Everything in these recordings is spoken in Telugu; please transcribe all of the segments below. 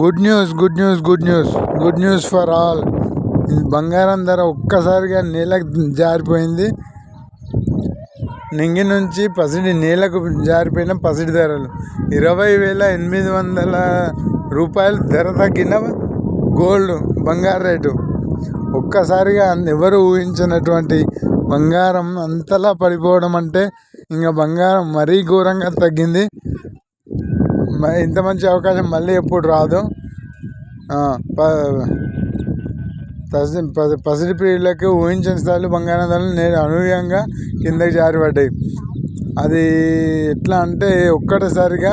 Good news good news good news good news for all బంగారం ధర ఒక్కసారిగా నేలకు జారిపోయింది. నింగి నుంచి పసిడి నేలకు జారిపోయిన పసిడి ధరలు. ఇరవై వేల ఎనిమిది వందల రూపాయలు ధర తగ్గిన గోల్డ్ బంగారు రేటు. ఒక్కసారిగా ఎవరు ఊహించినటువంటి బంగారం అంతలా పడిపోవడం అంటే ఇంకా బంగారం మరీ ఘోరంగా తగ్గింది. ఇంత మంచి అవకాశం మళ్ళీ ఎప్పుడు రాదు. పసి పసిడి ప్రియులకు ఊహించని స్థాయిలో బంగారం ధరలు నేడు అనూహ్యంగా కిందకి జారిపడ్డాయి. అది ఎట్లా అంటే ఒక్కటసారిగా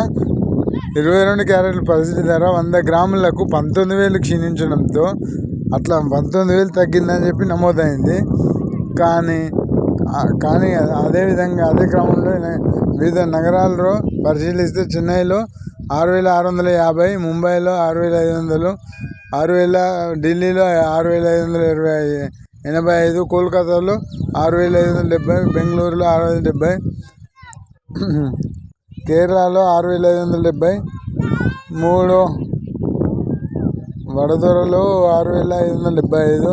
ఇరవై రెండు క్యారెట్ల పసిడి ధర వంద గ్రాములకు పంతొమ్మిది వేలు క్షీణించడంతో అట్లా పంతొమ్మిది వేలు తగ్గిందని చెప్పి నమోదైంది. కానీ కానీ అదేవిధంగా అదే క్రమంలో వివిధ నగరాల్లో పరిశీలిస్తే చెన్నైలో ఆరు వేల ఆరు వందల యాభై ముంబైలో ఆరు వేల ఐదు వందలు ఆరు వేల ఢిల్లీలో ఆరు వేల ఐదు వందల ఇరవై ఎనభై ఐదు కోల్కతాలో ఆరు వేల ఐదు వందల డెబ్బై బెంగళూరులో ఆరు వందల డెబ్బై కేరళలో ఆరు వేల ఐదు వందల డెబ్బై మూడు వడదొరలో ఆరు వేల ఐదు వందల డెబ్బై ఐదు.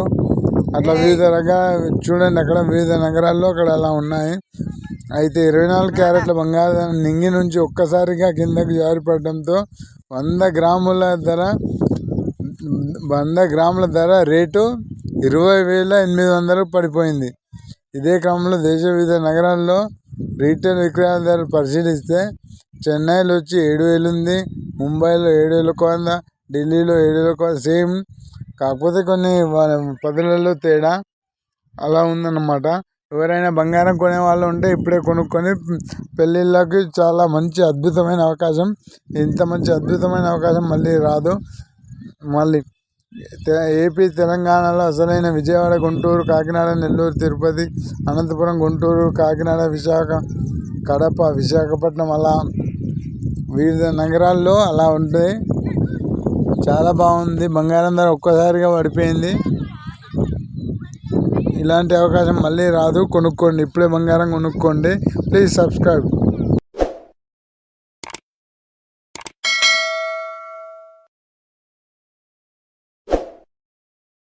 అట్లా వివిధ రకాల చూడండి అక్కడ వివిధ నగరాల్లో అక్కడ అలా ఉన్నాయి. అయితే ఇరవై నాలుగు క్యారెట్ల బంగారం నింగి నుంచి ఒక్కసారిగా కిందకు జారిపడడంతో వంద గ్రాముల ధర వంద గ్రాముల ధర రేటు ఇరవై వేల ఎనిమిది వందలకు పడిపోయింది. ఇదే క్రమంలో దేశ వివిధ నగరాల్లో రీటైల్ విక్రయాల ధరలు పరిశీలిస్తే చెన్నైలో వచ్చి ఏడు వేలు ఉంది ముంబైలో ఏడు వేలకు వంద ఢిల్లీలో ఏడు వేలకు సేమ్ కాకపోతే కొన్ని పదులలో తేడా అలా ఉందన్నమాట. ఎవరైనా బంగారం కొనే వాళ్ళు ఉంటే ఇప్పుడే కొనుక్కొని పెళ్ళిళ్ళకి చాలా మంచి అద్భుతమైన అవకాశం. ఇంత మంచి అద్భుతమైన అవకాశం మళ్ళీ రాదు. మళ్ళీ ఏపీ తెలంగాణలో అసలైన విజయవాడ గుంటూరు కాకినాడ నెల్లూరు తిరుపతి అనంతపురం గుంటూరు కాకినాడ విశాఖ కడప విశాఖపట్నం అలా వివిధ నగరాల్లో అలా ఉంటాయి చాలా బాగుంది. బంగారం ధర ఒక్కసారిగా పడిపోయింది. ఇలాంటి అవకాశం మళ్ళీ రాదు. కొనుక్కోండి. ఇప్పుడే బంగారం కొనుక్కోండి. Please subscribe